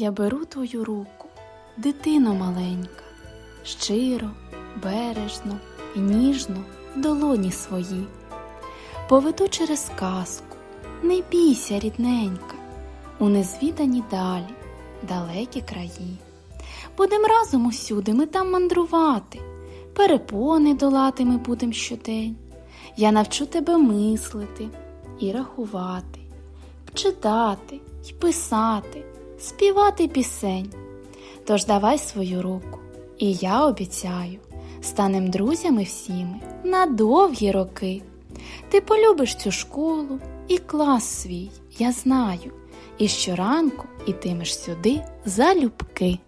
Я беру твою руку, дитино маленька, щиро, бережно і ніжно в долоні свої. Поведу через казку, не бійся, рідненька, у незвідані далі, далекі краї. Будем разом усюди ми там мандрувати, перепони долати ми будем щодень. Я навчу тебе мислити і рахувати, читати й писати, співати пісень. Тож давай свою руку, і я обіцяю, станем друзями всіми на довгі роки. Ти полюбиш цю школу і клас свій, я знаю, і щоранку ітимеш сюди залюбки.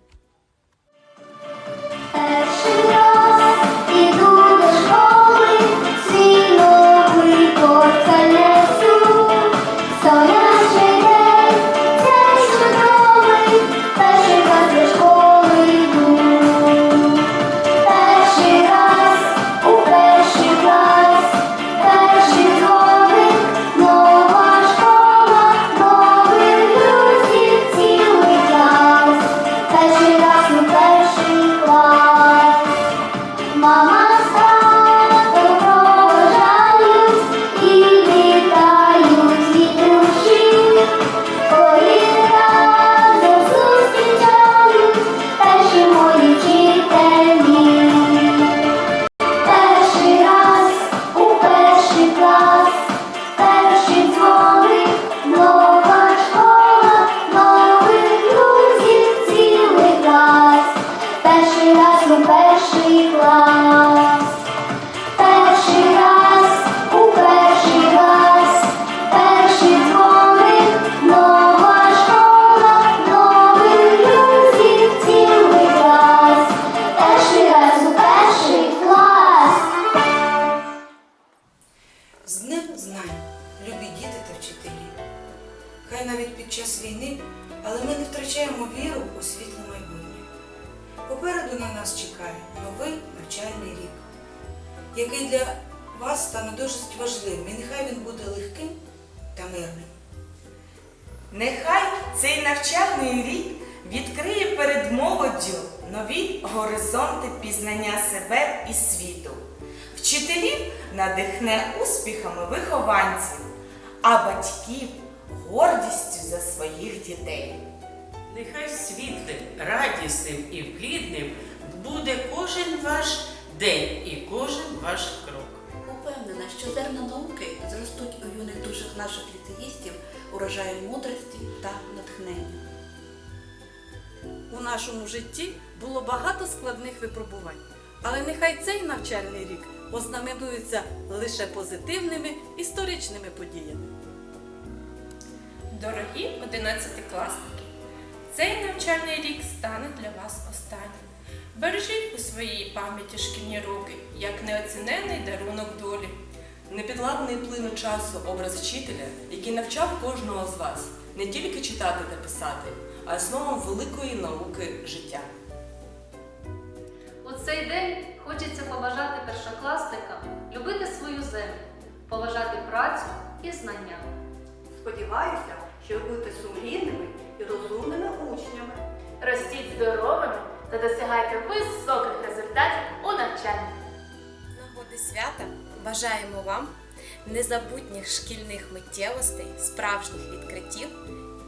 Знань, любі діти та вчителі. Хай навіть під час війни, але ми не втрачаємо віру у світле майбутнє. Попереду на нас чекає новий навчальний рік, який для вас стане досить важливим, і нехай він буде легким та мирним. Нехай цей навчальний рік відкриє перед молоддю нові горизонти пізнання себе і світу. Вчителів надихне успіхами вихованців, а батьків гордістю за своїх дітей. Нехай світлим, радісним і плідним буде кожен ваш день і кожен ваш крок. Упевнена, що зерна науки зростуть у юних душах наших ліцеїстів урожаєм мудрості та натхнення. У нашому житті було багато складних випробувань, але нехай цей навчальний рік ознаменується лише позитивними історичними подіями. Дорогі одинадцятикласники, цей навчальний рік стане для вас останнім. Бережіть у своїй пам'яті шкільні роки, як неоціненний дарунок долі. Непідладний плину часу образ вчителя, який навчав кожного з вас не тільки читати та писати, а й основам великої науки життя. У цей день хочеться побажати першокласникам любити свою землю, поважати працю і знання. Сподіваюся, що ви будете сумлінними і розумними учнями. Ростіть здоровими та досягайте високих результатів у навчанні. нагоди свята бажаємо вам незабутніх шкільних миттєвостей, справжніх відкриттів,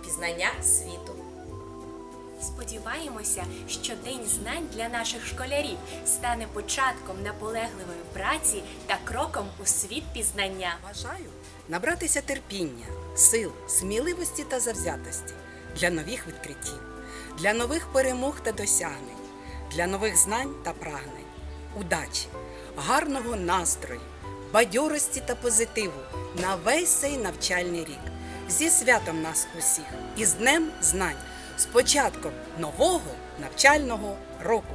пізнання світу. Сподіваємося, що День знань для наших школярів стане початком наполегливої праці та кроком у світ пізнання. Бажаю набратися терпіння, сил, сміливості та завзятості для нових відкриттів, для нових перемог та досягнень, для нових знань та прагнень, удачі, гарного настрою, бадьорості та позитиву на весь цей навчальний рік. Зі святом нас усіх і з Днем знань, початком нового навчального року.